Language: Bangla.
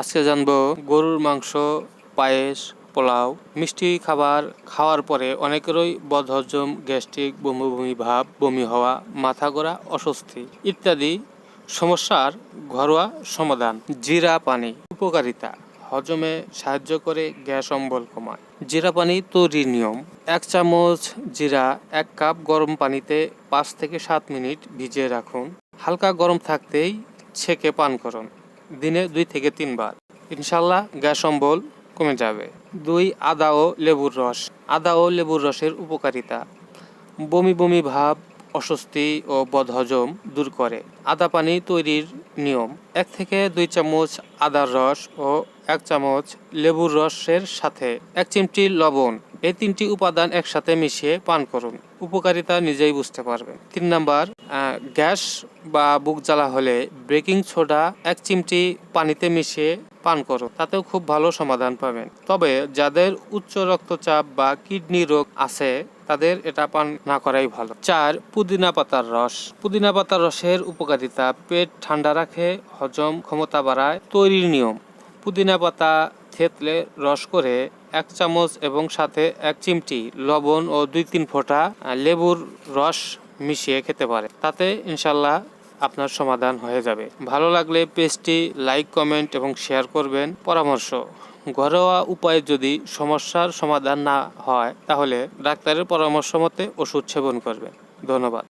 আজকে জানব গরুর মাংস, পায়েস, পোলাও, মিষ্টি খাবার খাওয়ার পরে অনেকেরই বদহজম, গ্যাস্ট্রিক বমি বমি ভাব, বমি হওয়া, মাথা ঘোরা, অস্বস্তি ইত্যাদি সমস্যার ঘরোয়া সমাধান। জিরা পানি, উপকারিতা, হজমে সাহায্য করে গ্যাস অম্বল কমায়। জিরা পানি তৈরির নিয়ম, এক চামচ জিরা এক কাপ গরম পানিতে পাঁচ থেকে সাত মিনিট ভিজিয়ে রাখুন। হালকা গরম থাকতেই ছেঁকে পান করুন। দিনে দুই থেকে তিনবার। ইনশাল্লাহ গ্যাস অম্বল কমে যাবে। দুই, আদা ও লেবুর রস। আদা ও লেবুর রসের উপকারিতা। বমি বমি ভাব, অস্বস্তি ও বদহজম দূর করে। আদা পানি তৈরির নিয়ম। এক থেকে দুই চামচ আদার রস ও এক চামচ লেবুর রসের সাথে এক চিমটি লবণ এই তিনটি উপাদান একসাথে মিশিয়ে পান করুন। উপকারিতা নিজেই বুঝতে পারবেন তিন নাম্বার গ্যাস বা বুক জ্বালা হলে বেকিং সোডা এক চিমটি পানিতে মিশিয়ে পান করুন। তাতেও খুব ভালো সমাধান পাবেন। তবে যাদের উচ্চ রক্তচাপ বা কিডনি রোগ আছে, তাদের এটা পান না করাই ভালো। চার, পুদিনা পাতার রস। পুদিনা পাতার রসের উপকারিতা, পেট ঠান্ডা রাখে, হজম ক্ষমতা বাড়ায়, তৈরির নিয়ম। পুদিনা পাতা থেতলে রস করে এক চামচ এবং সাথে এক চিমটি লবণ ও দুই তিন ফোঁটা লেবুর রস মিশিয়ে খেতে পারে। তাতে ইনশাল্লাহ আপনার সমাধান হয়ে যাবে। ভালো লাগলে পেজটি লাইক, কমেন্ট এবং শেয়ার করবেন। পরামর্শ, ঘরোয়া উপায়ে যদি সমস্যার সমাধান না হয়, তাহলে ডাক্তারের পরামর্শ মতে ওষুধ সেবন করবেন। ধন্যবাদ।